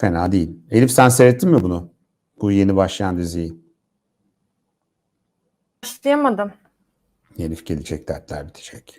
Fena değil. Elif sen seyrettin mi bunu? Bu yeni başlayan diziyi. Başlayamadım. Elif gelecek dertler bitecek.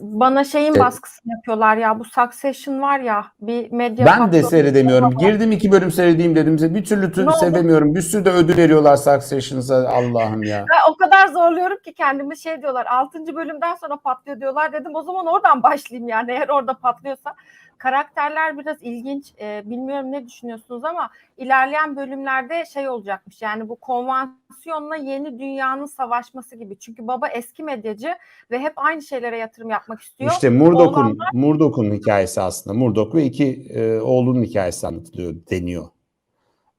Bana şeyin Evet. baskısını yapıyorlar ya. Bu Succession var ya bir medya Ben de seyredemiyorum. Girdim iki bölüm seyredeyim dedim. Bir türlü Ne türlü oldu? sevemiyorum. Bir sürü de ödül veriyorlar Succession'a Allah'ım ya. Ben o kadar zorluyorum ki kendimi şey diyorlar. 6. bölümden sonra patlıyor diyorlar. Dedim o zaman oradan başlayayım yani eğer orada patlıyorsa. Karakterler biraz ilginç. Ee, bilmiyorum ne düşünüyorsunuz ama ilerleyen bölümlerde şey olacakmış. Yani bu konvansiyonla yeni dünyanın savaşması gibi. Çünkü baba eski medyacı ve hep aynı şeylere yatırım yapmak istiyor. İşte Murdoch'un Oğlanlar- Murdoch'un hikayesi aslında. Murdoch ve iki e, oğlunun hikayesi anlatılıyor deniyor.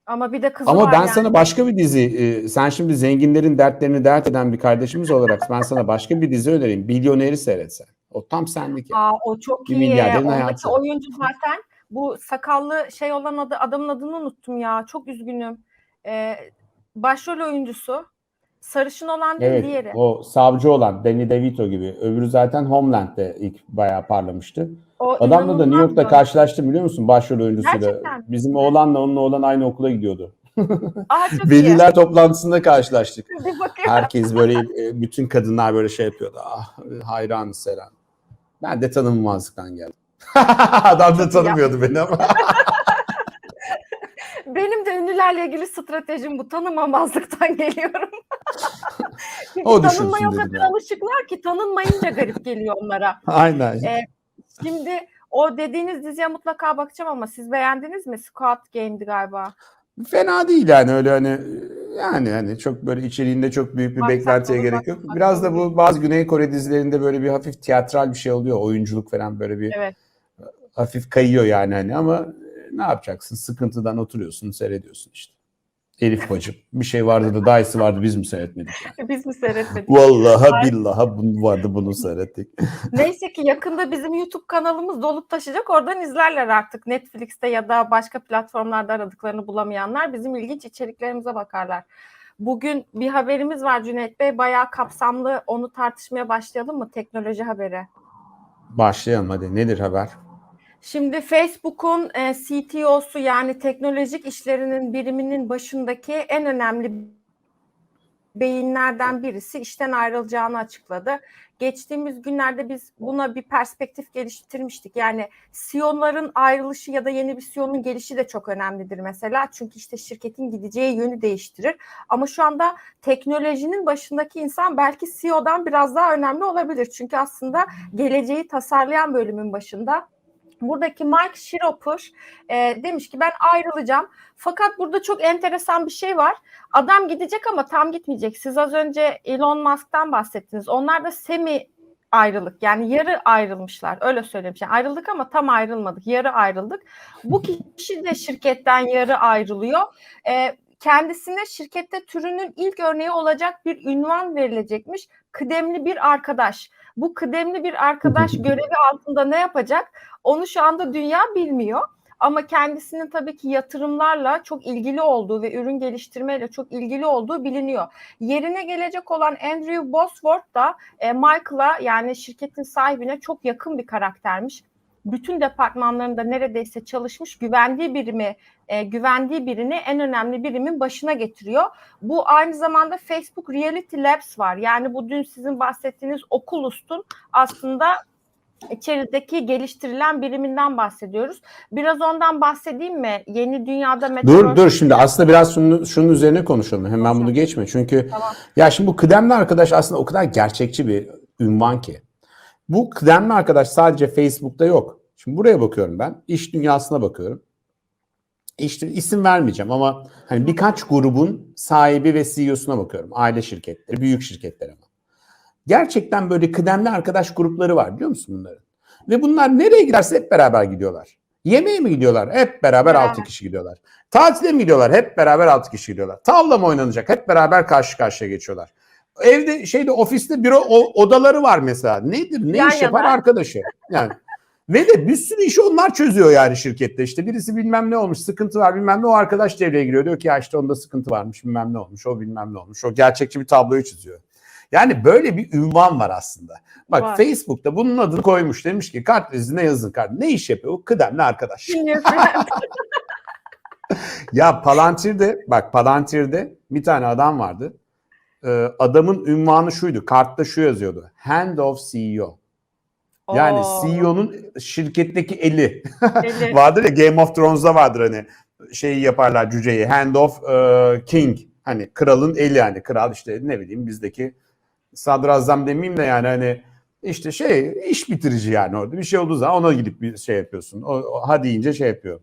Ama bir de kızı Ama var ben yani. sana başka bir dizi, e, sen şimdi zenginlerin dertlerini dert eden bir kardeşimiz olarak ben sana başka bir dizi önereyim. Milyoneri seyretsen. O tam senlik. ya. Aa, o çok Bir iyi. milyarderin Ondaki hayatı. oyuncu zaten bu sakallı şey olan adı adamın adını unuttum ya. Çok üzgünüm. Ee, başrol oyuncusu. Sarışın olan değil Evet, diğeri. o savcı olan Danny DeVito gibi. Öbürü zaten Homeland'de ilk bayağı parlamıştı. O Adamla da New York'ta karşılaştım biliyor musun? Başrol oyuncusuyla. Gerçekten. Bizim oğlanla onun oğlan aynı okula gidiyordu. Aa, iyi. Veliler toplantısında karşılaştık. Herkes böyle e, bütün kadınlar böyle şey yapıyordu. Ah hayran Seren. Ben de tanınmazlıktan geldim. Adam da tanımıyordu beni ama. Benim de ünlülerle ilgili stratejim bu. Tanımamazlıktan geliyorum. Çünkü O tanınmaya o kadar ya. alışıklar ki tanınmayınca garip geliyor onlara. Aynen. E, Şimdi o dediğiniz diziye mutlaka bakacağım ama siz beğendiniz mi? Squad Game'di galiba. Fena değil yani öyle hani yani hani çok böyle içeriğinde çok büyük bir Baksak beklentiye gerek yok. Biraz da bu bazı Güney Kore dizilerinde böyle bir hafif tiyatral bir şey oluyor. Oyunculuk falan böyle bir Evet. hafif kayıyor yani hani ama e, ne yapacaksın? Sıkıntıdan oturuyorsun, seyrediyorsun işte. Elif bacım bir şey vardı da daha iyisi vardı biz mi seyretmedik yani? Biz mi seyretmedik? Vallahi billahi bunu vardı bunu seyrettik. Neyse ki yakında bizim YouTube kanalımız dolup taşacak. Oradan izlerler artık. Netflix'te ya da başka platformlarda aradıklarını bulamayanlar bizim ilginç içeriklerimize bakarlar. Bugün bir haberimiz var Cüneyt Bey. Bayağı kapsamlı. Onu tartışmaya başlayalım mı? Teknoloji haberi. Başlayalım hadi. Nedir haber? Şimdi Facebook'un e, CTO'su yani teknolojik işlerinin biriminin başındaki en önemli beyinlerden birisi işten ayrılacağını açıkladı. Geçtiğimiz günlerde biz buna bir perspektif geliştirmiştik. Yani CEO'ların ayrılışı ya da yeni bir CEO'nun gelişi de çok önemlidir mesela. Çünkü işte şirketin gideceği yönü değiştirir. Ama şu anda teknolojinin başındaki insan belki CEO'dan biraz daha önemli olabilir. Çünkü aslında geleceği tasarlayan bölümün başında Buradaki Mike Shiroper e, demiş ki ben ayrılacağım. Fakat burada çok enteresan bir şey var. Adam gidecek ama tam gitmeyecek. Siz az önce Elon Musk'tan bahsettiniz. Onlar da semi ayrılık yani yarı ayrılmışlar. Öyle söyleyeyim. Yani ayrıldık ama tam ayrılmadık. Yarı ayrıldık. Bu kişi de şirketten yarı ayrılıyor. E, kendisine şirkette türünün ilk örneği olacak bir ünvan verilecekmiş. Kıdemli bir arkadaş. Bu kıdemli bir arkadaş görevi altında ne yapacak? Onu şu anda dünya bilmiyor. Ama kendisinin tabii ki yatırımlarla çok ilgili olduğu ve ürün geliştirmeyle çok ilgili olduğu biliniyor. Yerine gelecek olan Andrew Bosworth da e, Michael'a yani şirketin sahibine çok yakın bir karaktermiş. Bütün departmanlarında neredeyse çalışmış, güvendiği birimi, e, güvendiği birini en önemli birimin başına getiriyor. Bu aynı zamanda Facebook Reality Labs var. Yani bu dün sizin bahsettiğiniz Oculus'un aslında içerideki geliştirilen biriminden bahsediyoruz. Biraz ondan bahsedeyim mi? Yeni dünyada Dur metaverse- dur şimdi aslında biraz şunun, şunun üzerine konuşalım. Hemen bunu geçme. Çünkü Tamam. ya şimdi bu kıdemli arkadaş aslında o kadar gerçekçi bir ünvan ki. Bu kıdemli arkadaş sadece Facebook'ta yok. Şimdi buraya bakıyorum ben. İş dünyasına bakıyorum. İşte isim vermeyeceğim ama hani birkaç grubun sahibi ve CEO'suna bakıyorum. Aile şirketleri, büyük şirketler ama. Gerçekten böyle kıdemli arkadaş grupları var biliyor musun bunların? Ve bunlar nereye giderse hep beraber gidiyorlar. Yemeğe mi gidiyorlar? Hep beraber. 6 kişi gidiyorlar. Tatile mi gidiyorlar? Hep beraber 6 kişi gidiyorlar. Tavla mı oynanacak? Hep beraber karşı karşıya geçiyorlar. Evde şeyde ofiste büro o- odaları var mesela. Nedir? Ne Yan iş yapar yana. arkadaşı? Yani ve de bir sürü işi onlar çözüyor yani şirkette. İşte birisi bilmem ne olmuş, sıkıntı var bilmem ne. O arkadaş devreye giriyor. Diyor ki ya işte onda sıkıntı varmış bilmem ne olmuş. O bilmem ne olmuş. O gerçekçi bir tabloyu çiziyor. Yani böyle bir ünvan var aslında. Bak Var. Facebook'ta bunun adını koymuş. Demiş ki kart vizine yazın kart. Ne iş yapıyor? O kıdemli arkadaş. Ya Palantir'de bak Palantir'de bir tane adam vardı. Ee, adamın ünvanı şuydu. Kartta şu yazıyordu. Hand of CEO. Yani Oo, CEO'nun şirketteki eli. belli. vardır ya Game of Thrones'da vardır hani şeyi yaparlar cüceyi. Hand of e, King. Hani kralın eli yani. Kral işte ne bileyim bizdeki sadrazam demeyeyim de yani hani işte şey iş bitirici yani orada. Bir şey olduğu zaman ona gidip bir şey yapıyorsun. O, o ha deyince şey yapıyor.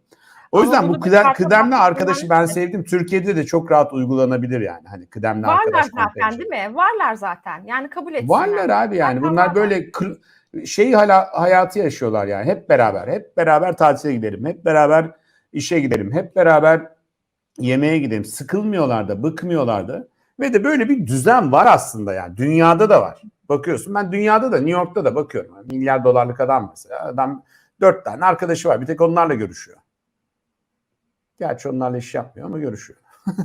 O Ama yüzden bu kıdem, kıdemli arkadaşı ben sevdim. Türkiye'de de çok rahat uygulanabilir yani. Hani kıdemli Varlar arkadaş zaten kontenjanı. değil mi? Varlar zaten. Yani kabul etsinler. Varlar abi yani. Bunlar varlar. böyle kır, şey hala hayatı yaşıyorlar yani. Hep beraber. Hep beraber tatile gidelim. Hep beraber işe gidelim. Hep beraber yemeğe gidelim. Sıkılmıyorlar da, bıkmıyorlar da. Ve de böyle bir düzen var aslında yani. Dünyada da var. Bakıyorsun ben dünyada da New York'ta da bakıyorum. Milyar dolarlık adam mesela. Adam dört tane arkadaşı var. Bir tek onlarla görüşüyor. Gerçi onlarla iş yapmıyor ama görüşüyor.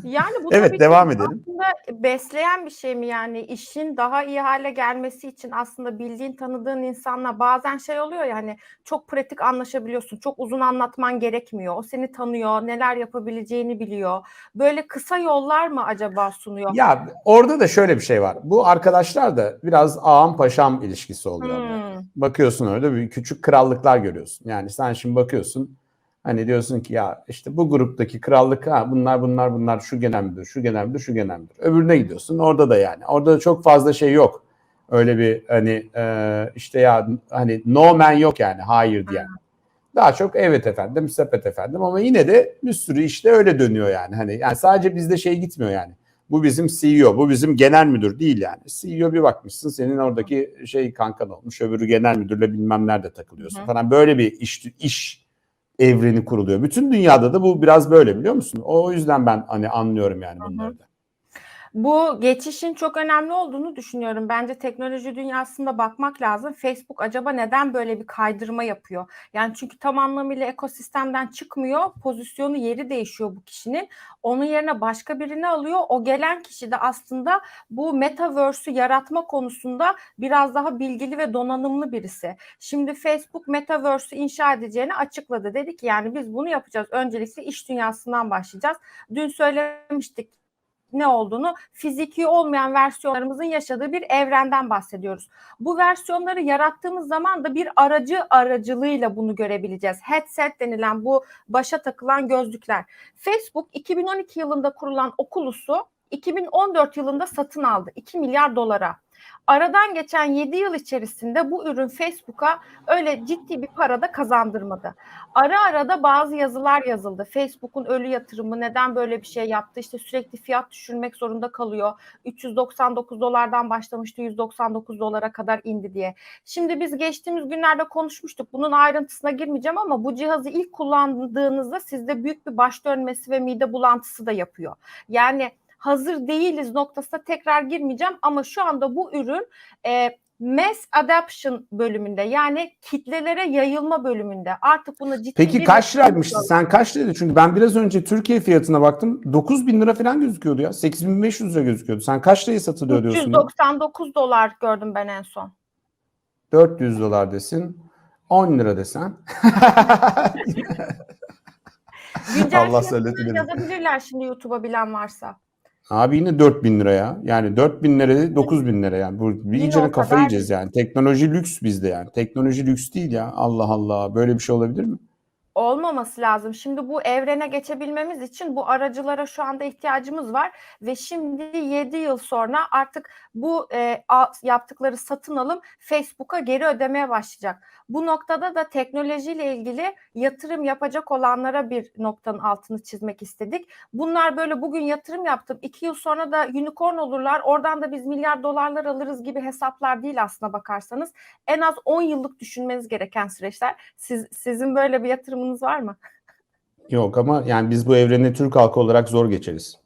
Yani bu Evet, tabii devam edelim. Aslında besleyen bir şey mi yani işin daha iyi hale gelmesi için aslında bildiğin tanıdığın insanla bazen şey oluyor ya hani çok pratik anlaşabiliyorsun. Çok uzun anlatman gerekmiyor. O seni tanıyor, neler yapabileceğini biliyor. Böyle kısa yollar mı acaba sunuyor? Ya orada da şöyle bir şey var. Bu arkadaşlar da biraz ağam paşam ilişkisi oluyor. yani. Hmm. Bakıyorsun öyle bir küçük krallıklar görüyorsun. Yani sen şimdi bakıyorsun hani diyorsun ki ya işte bu gruptaki krallık ha bunlar bunlar bunlar şu genel müdür, şu genel müdür, şu genel müdür. Öbürüne gidiyorsun orada da yani. Orada da çok fazla şey yok. Öyle bir hani e, işte ya hani no man yok yani hayır diyen. Daha çok evet efendim, sepet efendim ama yine de bir sürü işte öyle dönüyor yani. Hani yani sadece bizde şey gitmiyor yani. Bu bizim CEO, bu bizim genel müdür değil yani. CEO bir bakmışsın senin oradaki şey kankan olmuş, öbürü genel müdürle bilmem nerede takılıyorsun Hı falan. Böyle bir iş iş evreni kuruluyor. Bütün dünyada da bu biraz böyle biliyor musun? O yüzden ben hani anlıyorum yani bunları da. Bu geçişin çok önemli olduğunu düşünüyorum. Bence teknoloji dünyasında bakmak lazım. Facebook acaba neden böyle bir kaydırma yapıyor? Yani çünkü tam anlamıyla ekosistemden çıkmıyor. Pozisyonu yeri değişiyor bu kişinin. Onun yerine başka birini alıyor. O gelen kişi de aslında bu metaverse'ü yaratma konusunda biraz daha bilgili ve donanımlı birisi. Şimdi Facebook metaverse'ü inşa edeceğini açıkladı. Dedi ki yani biz bunu yapacağız. Öncelikle iş dünyasından başlayacağız. Dün söylemiştik ne olduğunu fiziki olmayan versiyonlarımızın yaşadığı bir evrenden bahsediyoruz. Bu versiyonları yarattığımız zaman da bir aracı aracılığıyla bunu görebileceğiz. Headset denilen bu başa takılan gözlükler. Facebook 2012 yılında kurulan Oculus'u 2014 yılında satın aldı 2 milyar dolara. Aradan geçen 7 yıl içerisinde bu ürün Facebook'a öyle ciddi bir para da kazandırmadı. Ara ara da bazı yazılar yazıldı. Facebook'un ölü yatırımı neden böyle bir şey yaptı? İşte sürekli fiyat düşürmek zorunda kalıyor. 399 dolardan başlamıştı 199 dolara kadar indi diye. Şimdi biz geçtiğimiz günlerde konuşmuştuk. Bunun ayrıntısına girmeyeceğim ama bu cihazı ilk kullandığınızda sizde büyük bir baş dönmesi ve mide bulantısı da yapıyor. Yani hazır değiliz noktasına tekrar girmeyeceğim ama şu anda bu ürün e, mass adoption bölümünde yani kitlelere yayılma bölümünde artık buna ciddi Peki bir kaç liraymıştı? Sen kaç liraydı? Çünkü ben biraz önce Türkiye fiyatına baktım. 9 bin lira falan gözüküyordu ya. 8500 lira gözüküyordu. Sen kaç liraya satılıyor diyorsun? ya? 399 dolar gördüm ben en son. 400 dolar desin. 10 lira desen. Güncel Allah beni. yazabilirler şimdi YouTube'a bilen varsa. Abi yine 4000 lira ya. Yani 4000 lira değil 9000 lira yani. Bu bir iyice kadar. yiyeceğiz yani. Teknoloji lüks bizde yani. Teknoloji lüks değil ya. Allah Allah. Böyle bir şey olabilir mi? Olmaması lazım. Şimdi bu evrene geçebilmemiz için bu aracılara şu anda ihtiyacımız var ve şimdi 7 yıl sonra artık bu e, yaptıkları satın alım Facebook'a geri ödemeye başlayacak. Bu noktada da teknolojiyle ilgili yatırım yapacak olanlara bir noktanın altını çizmek istedik. Bunlar böyle bugün yatırım yaptım. 2 yıl sonra da unicorn olurlar. Oradan da biz milyar dolarlar alırız gibi hesaplar değil aslına bakarsanız. En az 10 yıllık düşünmeniz gereken süreçler. Siz, sizin böyle bir yatırımınız var mı? Yok ama yani biz bu evreni Türk halkı olarak zor geçeriz.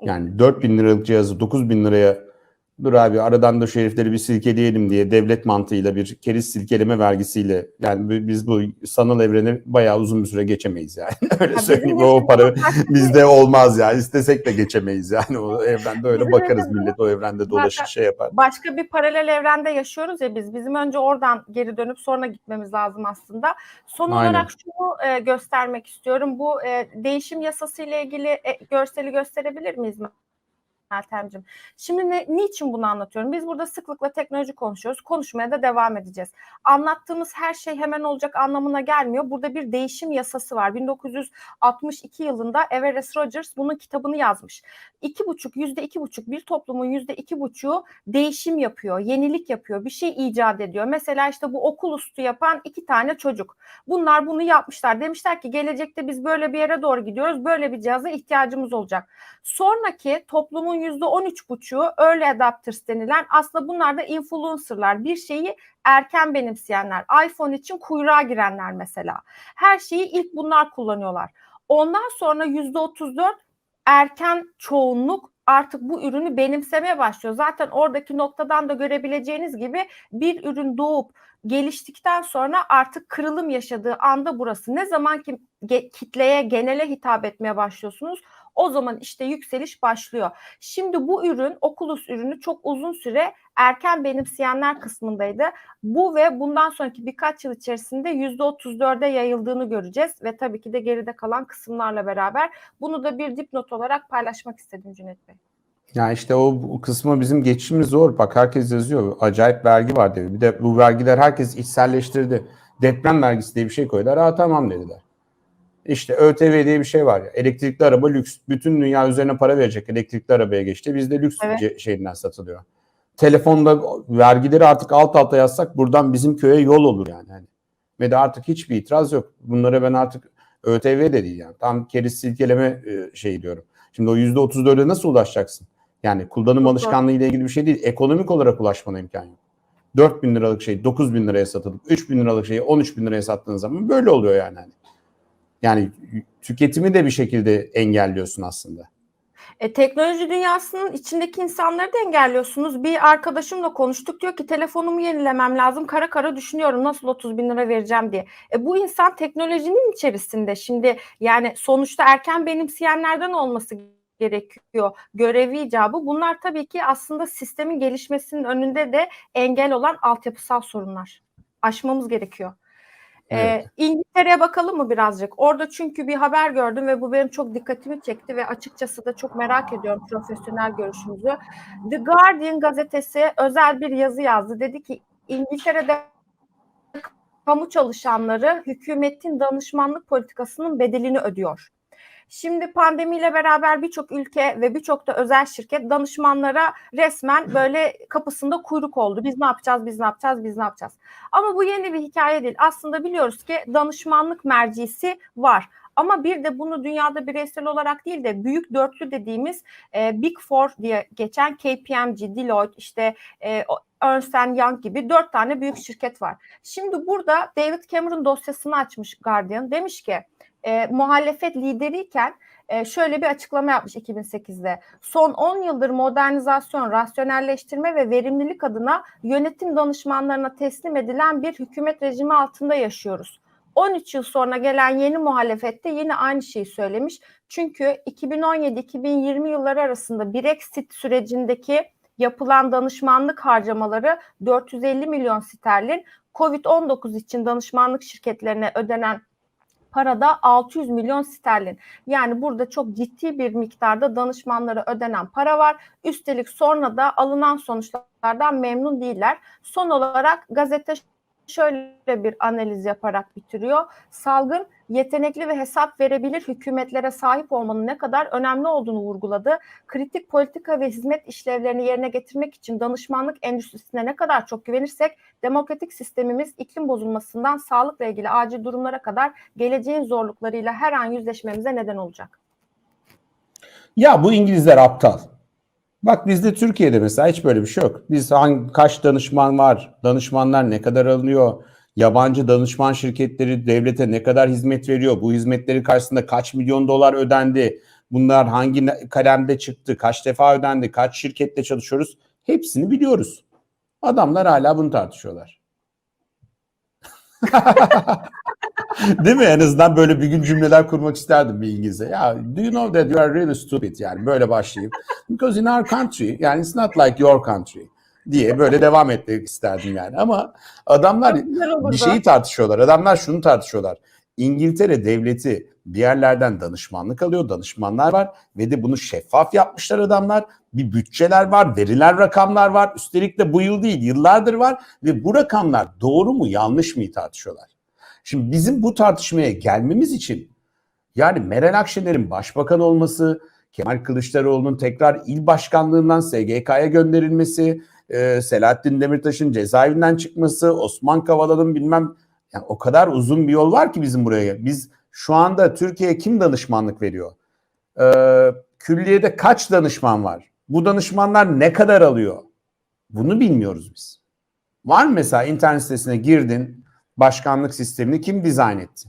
Yani 4000 liralık cihazı 9000 liraya dur abi aradan da şu herifleri bir silkeleyelim diye devlet mantığıyla bir keriz silkeleme vergisiyle yani bi- biz bu sanal evreni bayağı uzun bir süre geçemeyiz yani. Öyle Ya söyleyeyim o para bizde olmaz ya. İstesek de geçemeyiz yani o evrende öyle Bizim bakarız millet o evrende dolaşır şey yapar. başka bir paralel evrende yaşıyoruz ya biz. Bizim önce oradan geri dönüp sonra gitmemiz lazım aslında. Son Aynen. olarak şunu e, göstermek istiyorum. Bu e, değişim yasası ile ilgili e, görseli gösterebilir miyiz Meltemciğim? Şimdi ne, niçin bunu anlatıyorum? Biz burada sıklıkla teknoloji konuşuyoruz. Konuşmaya da devam edeceğiz. Anlattığımız her şey hemen olacak anlamına gelmiyor. Burada bir değişim yasası var. 1962 yılında Everest Rogers bunun kitabını yazmış. İki buçuk, yüzde iki buçuk bir toplumun yüzde iki buçuğu değişim yapıyor, yenilik yapıyor, bir şey icat ediyor. Mesela işte bu okul üstü yapan iki tane çocuk. Bunlar bunu yapmışlar. Demişler ki gelecekte biz böyle bir yere doğru gidiyoruz. Böyle bir cihaza ihtiyacımız olacak. Sonraki toplumun üç buçuğu early adapters denilen aslında bunlar da influencerlar. Bir şeyi erken benimseyenler. iPhone için kuyruğa girenler mesela. Her şeyi ilk bunlar kullanıyorlar. Ondan sonra yüzde otuz dört erken çoğunluk artık bu ürünü benimsemeye başlıyor. Zaten oradaki noktadan da görebileceğiniz gibi bir ürün doğup geliştikten sonra artık kırılım yaşadığı anda burası. Ne zaman ki kitleye, genele hitap etmeye başlıyorsunuz o zaman işte yükseliş başlıyor. Şimdi bu ürün Oculus ürünü çok uzun süre erken benimseyenler kısmındaydı. Bu ve bundan sonraki birkaç yıl içerisinde %34'e yayıldığını göreceğiz ve tabii ki de geride kalan kısımlarla beraber bunu da bir dipnot olarak paylaşmak istedim Cüneyt Bey. Ya işte o kısmı bizim geçişimiz zor. Bak herkes yazıyor. Acayip vergi var dedi. Bir de bu vergiler herkes içselleştirdi. Deprem vergisi diye bir şey koydular. Aa tamam dediler. İşte ÖTV diye bir şey var ya. Elektrikli araba lüks. Bütün dünya üzerine para verecek elektrikli arabaya geçti. Bizde lüks Evet. şeyinden satılıyor. Telefonda vergileri artık alt alta yazsak buradan bizim köye yol olur yani. Hani. Ve de artık hiçbir itiraz yok. Bunlara ben artık ÖTV de değil yani. Tam keriz silkeleme şey diyorum. Şimdi o %34'e nasıl ulaşacaksın? Yani kullanım Çok alışkanlığı ile ilgili bir şey değil. Ekonomik olarak ulaşmana imkan yok. 4 bin liralık şey 9 bin liraya satılıp 3 bin liralık şeyi 13 bin liraya sattığın zaman böyle oluyor yani. Yani tüketimi de bir şekilde engelliyorsun aslında. E, teknoloji dünyasının içindeki insanları da engelliyorsunuz. Bir arkadaşımla konuştuk diyor ki telefonumu yenilemem lazım. Kara kara düşünüyorum nasıl 30 bin lira vereceğim diye. E, bu insan teknolojinin içerisinde. Şimdi yani sonuçta erken benimseyenlerden olması gerekiyor görevi icabı. Bunlar tabii ki aslında sistemin gelişmesinin önünde de engel olan altyapısal sorunlar. Aşmamız gerekiyor. Evet. Ee, İngiltere'ye bakalım mı birazcık? Orada çünkü bir haber gördüm ve bu benim çok dikkatimi çekti ve açıkçası da çok merak ediyorum profesyonel görüşünüzü. The Guardian gazetesi özel bir yazı yazdı. Dedi ki İngiltere'de kamu çalışanları hükümetin danışmanlık politikasının bedelini ödüyor. Şimdi pandemiyle beraber birçok ülke ve birçok da özel şirket danışmanlara resmen böyle kapısında kuyruk oldu. Biz ne yapacağız, biz ne yapacağız, biz ne yapacağız. Ama bu yeni bir hikaye değil. Aslında biliyoruz ki danışmanlık mercisi var. Ama bir de bunu dünyada bireysel olarak değil de büyük dörtlü dediğimiz e, Big Four diye geçen KPMG, Deloitte, işte e, Ernst Young gibi dört tane büyük şirket var. Şimdi burada David Cameron dosyasını açmış Guardian. Demiş ki e, muhalefet lideriyken e, şöyle bir açıklama yapmış 2008'de. Son 10 yıldır modernizasyon, rasyonelleştirme ve verimlilik adına yönetim danışmanlarına teslim edilen bir hükümet rejimi altında yaşıyoruz. 13 yıl sonra gelen yeni muhalefette yine aynı şeyi söylemiş. Çünkü 2017-2020 yılları arasında Brexit sürecindeki yapılan danışmanlık harcamaları 450 milyon sterlin, Covid-19 için danışmanlık şirketlerine ödenen parada 600 milyon sterlin. Yani burada çok ciddi bir miktarda danışmanlara ödenen para var. Üstelik sonra da alınan sonuçlardan memnun değiller. Son olarak gazete şöyle bir analiz yaparak bitiriyor. Salgın yetenekli ve hesap verebilir hükümetlere sahip olmanın ne kadar önemli olduğunu vurguladı. Kritik politika ve hizmet işlevlerini yerine getirmek için danışmanlık endüstrisine ne kadar çok güvenirsek demokratik sistemimiz iklim bozulmasından sağlıkla ilgili acil durumlara kadar geleceğin zorluklarıyla her an yüzleşmemize neden olacak. Ya bu İngilizler aptal. Bak bizde Türkiye'de mesela hiç böyle bir şey yok. Biz hangi, kaç danışman var, danışmanlar ne kadar alınıyor, yabancı danışman şirketleri devlete ne kadar hizmet veriyor, bu hizmetleri karşısında kaç milyon dolar ödendi, bunlar hangi kalemde çıktı, kaç defa ödendi, kaç şirkette çalışıyoruz Hepsini biliyoruz. Adamlar hala bunu tartışıyorlar. Değil mi? En azından böyle bir gün cümleler kurmak isterdim bir İngilizce. Ya do you know that you are really stupid? Yani böyle başlayayım. Because in our country yani it's not like your country diye böyle devam etmek isterdim yani. Ama adamlar bir şeyi tartışıyorlar. Adamlar şunu tartışıyorlar. İngiltere devleti bir yerlerden danışmanlık alıyor. Danışmanlar var ve de bunu şeffaf yapmışlar adamlar. Bir bütçeler var, veriler rakamlar var. Üstelik de bu yıl değil, yıllardır var ve bu rakamlar doğru mu, yanlış mı tartışıyorlar. Şimdi bizim bu tartışmaya gelmemiz için yani Meral Akşener'in başbakan olması, Kemal Kılıçdaroğlu'nun tekrar il başkanlığından SGK'ya gönderilmesi, e, Selahattin Demirtaş'ın cezaevinden çıkması, Osman Kavala'nın bilmem yani o kadar uzun bir yol var ki bizim buraya. Biz şu anda Türkiye'ye kim danışmanlık veriyor? Ee, külliyede kaç danışman var? Bu danışmanlar ne kadar alıyor? Bunu bilmiyoruz biz. Var mı mesela internet sitesine girdin, başkanlık sistemini kim dizayn etti?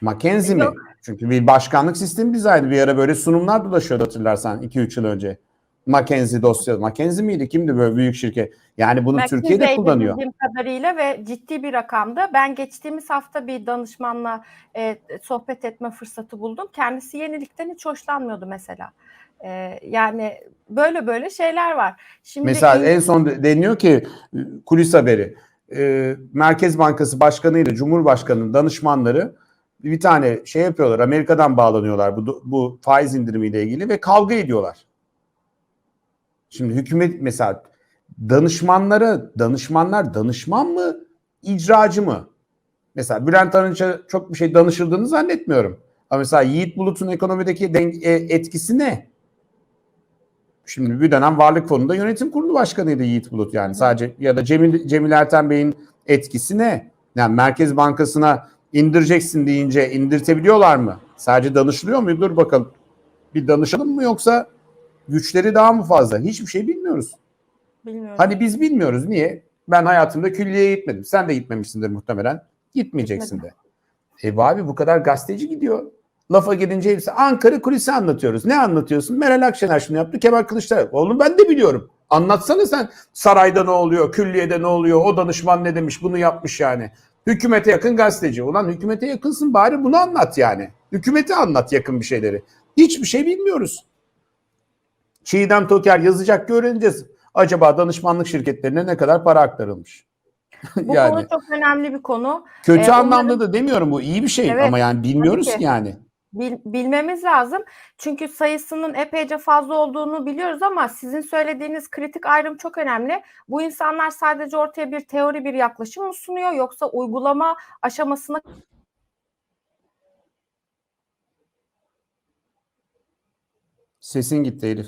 Mackenzie mi? Çünkü bir başkanlık sistemi dizaynı bir ara böyle sunumlar dolaşıyordu hatırlarsan 2-3 yıl önce. Mackenzie dosya. Mackenzie miydi? Kimdi böyle büyük şirket? Yani bunu McKinsey'de Türkiye'de kullanıyor. bildiğim kadarıyla ve ciddi bir rakamda. Ben geçtiğimiz hafta bir danışmanla e, sohbet etme fırsatı buldum. Kendisi yenilikten hiç hoşlanmıyordu mesela. E, yani böyle böyle şeyler var. Şimdi Mesela en son de- deniyor ki e, kulis haberi e, Merkez Bankası Başkanı ile Cumhurbaşkanı'nın danışmanları bir tane şey yapıyorlar. Amerika'dan bağlanıyorlar bu bu faiz indirimiyle ilgili ve kavga ediyorlar. Şimdi hükümet mesela danışmanlara danışmanlar danışman mı icracı mı? Mesela Bülent Arınç'a çok bir şey danışıldığını zannetmiyorum. Ama mesela Yiğit Bulut'un ekonomideki e, etkisi ne? Şimdi bir dönem Varlık Fonu'nda yönetim kurulu başkanıydı Yiğit Bulut yani sadece ya da Cemil, Cemil Erten Bey'in etkisi ne? Yani Merkez Bankası'na indireceksin deyince indirtebiliyorlar mı? Sadece danışılıyor mu? Dur bakalım. Bir danışalım mı yoksa güçleri daha mı fazla? Hiçbir şey bilmiyoruz. bilmiyorum. Hani biz bilmiyoruz. Niye? Ben hayatımda külliyeye gitmedim. Sen de gitmemişsindir muhtemelen. Gitmeyeceksin de. E abi bu kadar gazeteci gidiyor. Lafa gelince hepsi Ankara kulisi anlatıyoruz. Ne anlatıyorsun? Meral Akşener şunu yaptı. Kemal Kılıçdaroğlu. Oğlum ben de biliyorum. Anlatsana sen sarayda ne oluyor? Külliyede ne oluyor? O danışman ne demiş? Bunu yapmış yani. Hükümete yakın gazeteci. Ulan hükümete yakınsın bari bunu anlat yani. Hükümete anlat yakın bir şeyleri. Hiçbir şey bilmiyoruz. Çiğdem Toker yazacak ki öğreneceğiz. Acaba danışmanlık şirketlerine ne kadar para aktarılmış? Bu yani konu çok önemli bir konu. kötü Ee, anlamda da demiyorum bu iyi bir şey Evet, ama yani bilmiyoruz yani. Bil- bilmemiz lazım. Çünkü sayısının epeyce fazla olduğunu biliyoruz ama sizin söylediğiniz kritik ayrım çok önemli. Bu insanlar sadece ortaya bir teori, bir yaklaşım mı sunuyor yoksa uygulama aşamasına Sesin gitti Elif.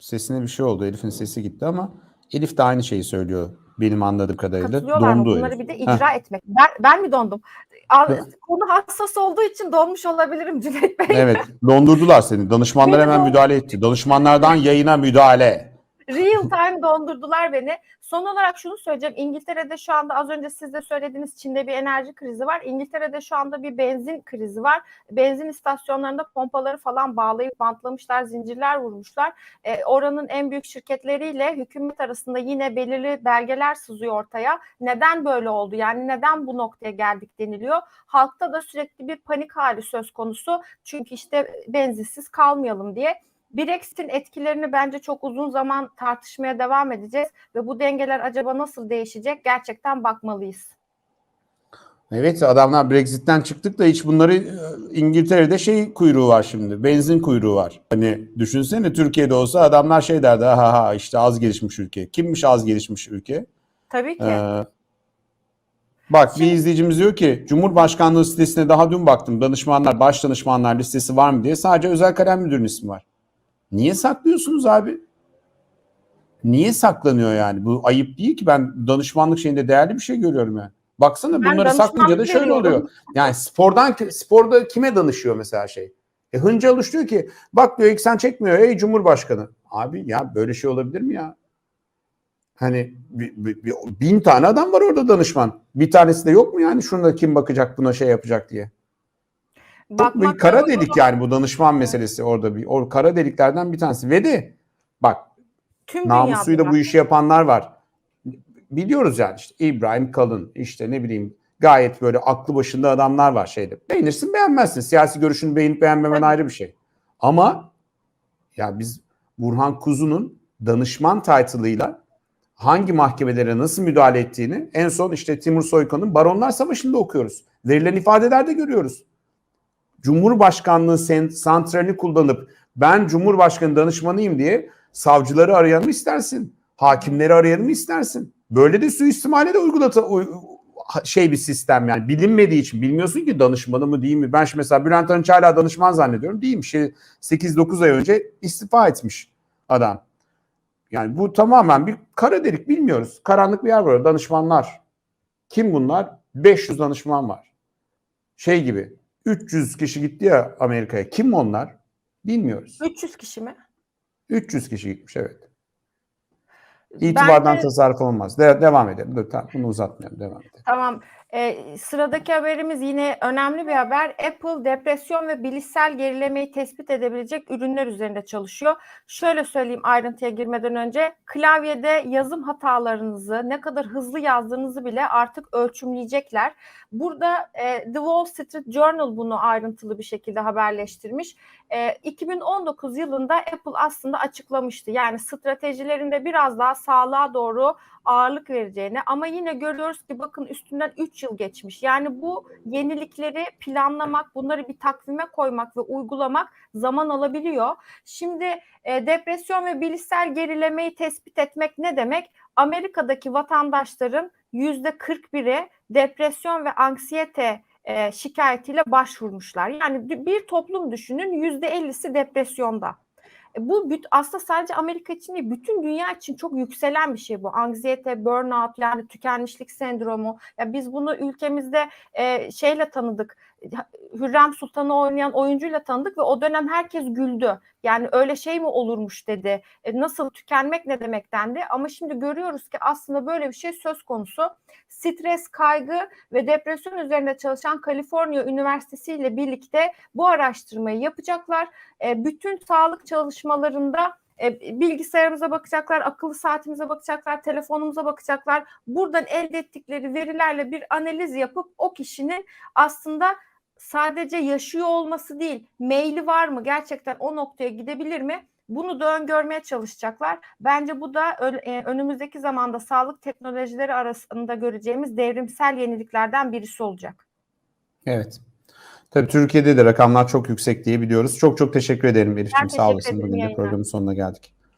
Sesine bir şey oldu. Elif'in sesi gitti ama Elif de aynı şeyi söylüyor benim anladığım kadarıyla. katılıyorlar mı? Dondu Bunları bir de Heh. icra etmek. Ben, ben mi dondum? Konu hassas olduğu için donmuş olabilirim Cüneyt Bey. Evet dondurdular seni. Danışmanlar Beni hemen dondur- müdahale etti. Danışmanlardan yayına müdahale. Real time dondurdular beni. Son olarak şunu söyleyeceğim. İngiltere'de şu anda az önce siz de söylediğiniz Çin'de bir enerji krizi var. İngiltere'de şu anda bir benzin krizi var. Benzin istasyonlarında pompaları falan bağlayıp bantlamışlar, zincirler vurmuşlar. E, oranın en büyük şirketleriyle hükümet arasında yine belirli belgeler sızıyor ortaya. Neden böyle oldu? Yani neden bu noktaya geldik deniliyor. Halkta da sürekli bir panik hali söz konusu. Çünkü işte benzinsiz kalmayalım diye. Brexit'in etkilerini bence çok uzun zaman tartışmaya devam edeceğiz ve bu dengeler acaba nasıl değişecek gerçekten bakmalıyız. Evet adamlar Brexit'ten çıktık da hiç bunları e, İngiltere'de şey kuyruğu var şimdi. Benzin kuyruğu var. Hani düşünsene Türkiye'de olsa adamlar şey derdi ha ha işte az gelişmiş ülke. Kimmiş az gelişmiş ülke? Tabii ki. Ee, bak bir Şimdi- izleyicimiz diyor ki Cumhurbaşkanlığı sitesine daha dün baktım. Danışmanlar, baş danışmanlar listesi var mı diye. Sadece özel kalem müdürünün ismi var. Niye saklıyorsunuz abi? Niye saklanıyor yani? Bu ayıp değil ki ben danışmanlık şeyinde değerli bir şey görüyorum yani. Baksana Ben bunları saklayınca da şöyle veriyorum. oluyor. Yani spordan sporda kime danışıyor mesela şey? E Hınca diyor ki bak diyor eksen çekmiyor ey Cumhurbaşkanı. Abi ya böyle şey olabilir mi ya? Hani bin tane adam var orada danışman. Bir tanesi de yok mu yani şurada kim bakacak buna şey yapacak diye. Bakmak kara delik yani bu danışman meselesi orada bir o kara deliklerden bir tanesi. Ve de bak Tüm Namusuyla bu işi yapanlar var. Biliyoruz yani işte İbrahim Kalın işte ne bileyim gayet böyle aklı başında adamlar var şeyde. Beğenirsin beğenmezsin. Siyasi görüşünü beğenip beğenmemen ayrı bir şey. Ama ya biz Burhan Kuzu'nun danışman title'ıyla hangi mahkemelere nasıl müdahale ettiğini en son işte Timur Soykan'ın Baronlar Savaşı'nda okuyoruz. Verilen ifadelerde görüyoruz. Cumhurbaşkanlığı santralini kullanıp ben Cumhurbaşkanı danışmanıyım diye savcıları arayanı mı istersin? Hakimleri arayanı mı istersin? Böyle de suistimale de uygulatı uy- şey bir sistem yani bilinmediği için bilmiyorsun ki danışmanı mı değil mi? Ben şimdi mesela Bülent Arınç hala danışman zannediyorum. Değilmiş. Şey, 8-9 ay önce istifa etmiş adam. Yani bu tamamen bir kara delik bilmiyoruz. Karanlık bir yer var. Danışmanlar. Kim bunlar? 500 danışman var. Şey gibi 300 kişi gitti ya Amerika'ya. Kim onlar? Bilmiyoruz. 300 kişi mi? 300 kişi gitmiş evet. İtibardan de- tasarruf olmaz. De- devam edelim. Dur, tamam, bunu uzatmayalım. Devam edelim. Tamam. Ee, sıradaki haberimiz yine önemli bir haber. Apple depresyon ve bilişsel gerilemeyi tespit edebilecek ürünler üzerinde çalışıyor. Şöyle söyleyeyim ayrıntıya girmeden önce. Klavyede yazım hatalarınızı, ne kadar hızlı yazdığınızı bile artık ölçümleyecekler. Burada e, The Wall Street Journal bunu ayrıntılı bir şekilde haberleştirmiş. E, 2019 yılında Apple aslında açıklamıştı. Yani stratejilerinde biraz daha sağlığa doğru ağırlık vereceğini ama yine görüyoruz ki bakın üstünden 3 yıl geçmiş. Yani bu yenilikleri planlamak, bunları bir takvime koymak ve uygulamak zaman alabiliyor. Şimdi e, depresyon ve bilişsel gerilemeyi tespit etmek ne demek? Amerika'daki vatandaşların %41'i depresyon ve anksiyete e, şikayetiyle başvurmuşlar. Yani bir- toplum düşünün %50'si depresyonda. E, Bu aslında sadece Amerika için değil, bütün dünya için çok yükselen bir şey bu. Anksiyete, burnout yani tükenmişlik sendromu. Ya biz bunu ülkemizde e, şeyle tanıdık. Hürrem Sultan'ı oynayan oyuncuyla tanıdık ve o dönem herkes güldü. Yani öyle şey mi olurmuş dedi. E, nasıl tükenmek ne demek dendi. Ama şimdi görüyoruz ki aslında böyle bir şey söz konusu. Stres, kaygı ve depresyon üzerinde çalışan Kaliforniya Üniversitesi ile birlikte bu araştırmayı yapacaklar. E, bütün sağlık çalışmalarında e, bilgisayarımıza bakacaklar, akıllı saatimize bakacaklar, telefonumuza bakacaklar. Buradan elde ettikleri verilerle bir analiz yapıp o kişinin aslında sadece yaşıyor olması değil, maili var mı, gerçekten o noktaya gidebilir mi? Bunu da öngörmeye çalışacaklar. Bence bu da e, önümüzdeki zamanda sağlık teknolojileri arasında göreceğimiz devrimsel yeniliklerden birisi olacak. Evet. Tabii Türkiye'de de rakamlar çok yüksek diye biliyoruz. Çok çok teşekkür ederim Elif'ciğim. Sağ olasın. Bugün de programın sonuna geldik.